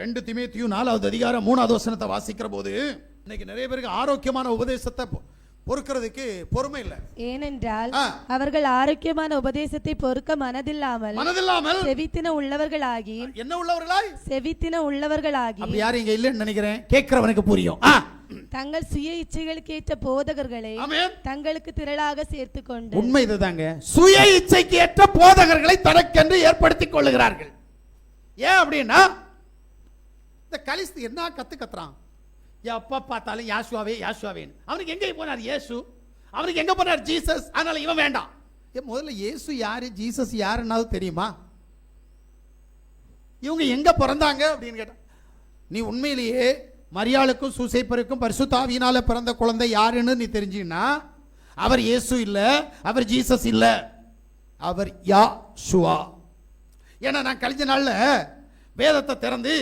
ரெண்டு திமேத்தியும் நாலாவது அதிகாரம் மூணாவது வசனத்தை வாசிக்கிற போது இன்னைக்கு நிறைய பேருக்கு ஆரோக்கியமான உபதேசத்தை பொறுக்கிறதுக்கு பொறுமை இல்லை. ஏனென்றால். அவர்கள் ஆரோக்கியமான உபதேசத்தை பொறுக்க மனதில்லாமல் மனதில்லாமல் செவித்தின உள்ளவர்களாகி என்ன உள்ளவர்களாய்? செவித்தின உள்ளவர்களாகி அப்படி யாரும் இங்க இல்லைன்னு நினைக்கிறேன்? கேட்கிறவனுக்கு புரியும். தங்கள் சுய இச்சைகளுக்கு ஏற்ற போதகர்களை. தங்களுக்கு திரளாக சேர்த்து கொண்டு உண்மை இதுதாங்க. சுய இச்சைக்கு ஏற்ற போதகர்களை தனக்கென்று ஏற்படுத்திக் கொள்ளுகிறார்கள். ஏன் அப்படின்னா கலிஸ்து என்ன கற்று கத்துறான் எப்போ பார்த்தாலும் யாசுவாவே யாசுவாவேன்னு. அவனுக்கு எங்கே போனார் இயேசு. அவனுக்கு எங்கே போனார் ஜீசஸ்? அதனால் இவன் வேண்டாம். ஏன் முதல்ல இயேசு யார்? ஜீசஸ் யாருன்னாவது தெரியுமா? இவங்க எங்கே பிறந்தாங்க? அப்படின்னு கேட்டான் நீ உண்மையிலேயே மரியாளுக்கும் சூசைப்பருக்கும் பரிசுத்தாவியினால் பிறந்த குழந்தை யாருன்னு நீ தெரிஞ்சுன்னா அவர் இயேசு இல்லை அவர் ஜீசஸ் இல்லை அவர் யா ஷுவா ஏன்னா நான் கழிஞ்ச நாளில் வேதத்தை திறந்து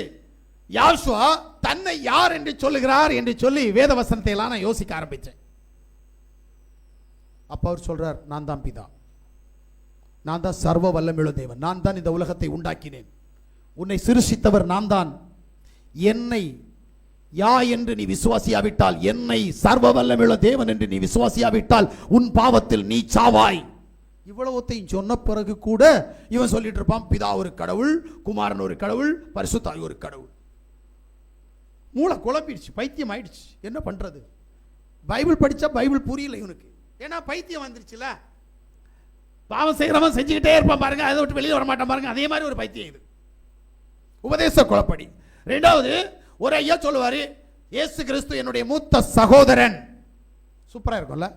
யாசுவா தன்னை யார் என்று சொல்லுகிறார்? என்று சொல்லி வேத வசனத்தை எல்லாம் நான் யோசிக்க ஆரம்பித்தேன் அப்போ அவர் சொல்றார் நான் தான் பிதா. நான் தான் சர்வ வல்லமிழ தேவன். நான் தான் இந்த உலகத்தை உண்டாக்கினேன். உன்னை சிருஷித்தவர் நான் தான். என்னை யா என்று நீ விசுவாசியாவிட்டால் என்னை சர்வ வல்லமிழ தேவன் என்று நீ விசுவாசியாவிட்டால் உன் பாவத்தில் நீ சாவாய். இவ்வளவுத்தையும் சொன்ன பிறகு கூட இவன் சொல்லிட்டு இருப்பான் பிதா ஒரு கடவுள் குமாரன் ஒரு கடவுள் பரிசுத்தாய் ஒரு கடவுள். மூளை குழப்பிடுச்சு பைத்தியம் ஆயிடுச்சு. என்ன பண்ணுறது பைபிள் படித்தா பைபிள் புரியல இவனுக்கு. ஏன்னா பைத்தியம் வந்துருச்சுல. பாவம் செய்கிறவன் செஞ்சுக்கிட்டே இருப்பான் பாருங்க அதை விட்டு வெளியே வர மாட்டான் பாருங்க. அதே மாதிரி ஒரு பைத்தியம் இது. உபதேச குழப்படி. ரெண்டாவது ஒரு ஐயா சொல்லுவார் ஏசு கிறிஸ்து என்னுடைய மூத்த சகோதரன். சூப்பராக இருக்கும்ல.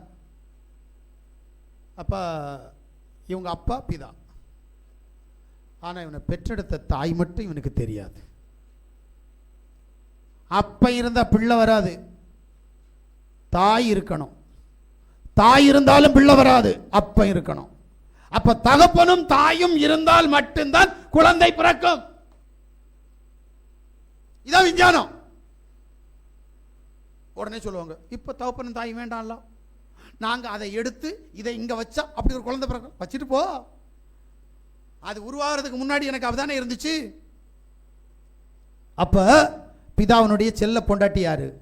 அப்போ இவங்க அப்பா பிதா. ஆனால் இவனை பெற்றெடுத்த தாய் மட்டும் இவனுக்கு தெரியாது. அப்போ இருந்தால் பிள்ளை வராது. தாய் இருக்கணும். தாய் இருந்தாலும் பிள்ளை வராது. அப்போ இருக்கணும். அப்போ தகப்பனும் தாயும் இருந்தால் மட்டும்தான் குழந்தை பிறக்கும். இதான் விஞ்ஞானம். உடனே சொல்லுவாங்க இப்போ தகப்பனும் தாய் வேண்டாம்ல. நாங்கள் அதை எடுத்து இதை இங்கே வச்சா அப்படி ஒரு குழந்தை பிறக்கும். வச்சுட்டு போ. அது உருவாகிறதுக்கு முன்னாடி எனக்கு அவதானே இருந்துச்சு? அப்போ பிதாவினுடைய செல்ல பொண்டாட்டி யாரு?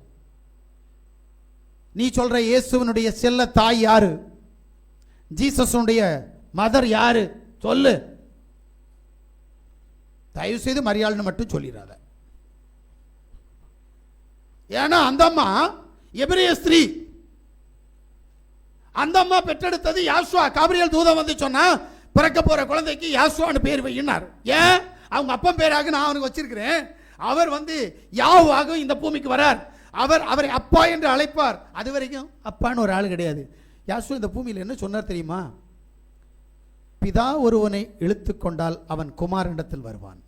நீ சொல்ற இயேசுவனுடைய செல்ல தாய் யாரு? ஜீசஸுடைய மதர் யாரு? சொல்லு. தயவு செய்து மரியாள்னு மட்டும் சொல்லிடாத. ஏன்னா அந்த அம்மா எபிரிய ஸ்திரீ. அந்த அம்மா பெற்றெடுத்தது யாசுவா. காபிரியல் தூதம் வந்து சொன்னா பிறக்க போற குழந்தைக்கு யாசுவான்னு பேர் வையினார். ஏன்? அவங்க அப்பன் பேராக நான் அவனுக்கு வச்சிருக்கிறேன். அவர் வந்து யாவாக இந்த பூமிக்கு வரார். அவர் அவரை அப்பா என்று அழைப்பார். அது வரைக்கும் அப்பான்னு ஒரு ஆள் கிடையாது. யாசு இந்த பூமியில் என்ன சொன்னார் தெரியுமா? பிதா ஒருவனை இழுத்து கொண்டால் அவன் குமாரனிடத்தில் வருவான்.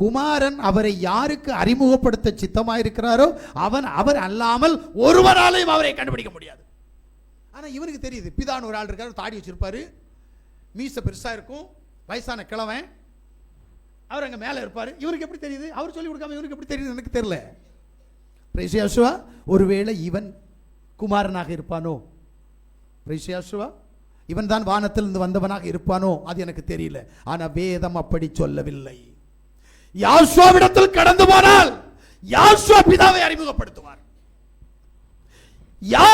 குமாரன் அவரை யாருக்கு அறிமுகப்படுத்த சித்தமாயிருக்கிறாரோ அவன் அவர் அல்லாமல் ஒருவராலையும் அவரை கண்டுபிடிக்க முடியாது. ஆனா இவனுக்கு தெரியுது பிதான்னு ஒரு ஆள் இருக்கார் தாடி வச்சிருப்பாரு. மீச பெருசாக இருக்கும் வயசான கிழவன். அவர் அங்கே மேலே இருப்பார். இவருக்கு எப்படி தெரியுது? அவர் சொல்லி கொடுக்காம இவருக்கு எப்படி தெரியுது? எனக்கு தெரியல. பிரைசியாசுவா ஒருவேளை இவன் குமாரனாக இருப்பானோ? பிரைசியாசுவா இவன் தான் வானத்திலிருந்து வந்தவனாக இருப்பானோ? அது எனக்கு தெரியல. ஆனால் வேதம் அப்படி சொல்லவில்லை. யாசுவாவிடத்தில் கடந்து போனால் யாசுவா பிதாவை அறிமுகப்படுத்துவார். யா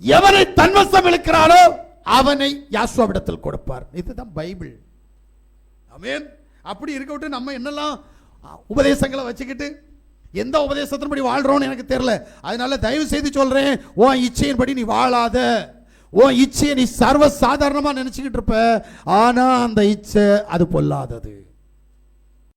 எவனை தன்வசம் இழுக்கிறானோ அவனை யாசுவாவிடத்தில் கொடுப்பார். இதுதான் பைபிள். அமேன் அப்படி இருக்க விட்டு நம்ம என்னெல்லாம் உபதேசங்களை வச்சுக்கிட்டு எந்த உபதேசத்தின்படி வாழ்கிறோன்னு எனக்கு தெரில அதனால தயவு செய்து சொல்கிறேன் உன் இச்சையின்படி நீ வாழாத. உன் இச்சையை நீ சர்வ சாதாரணமாக நினச்சிக்கிட்டு இருப்ப. ஆனா அந்த இச்சை அது பொல்லாதது.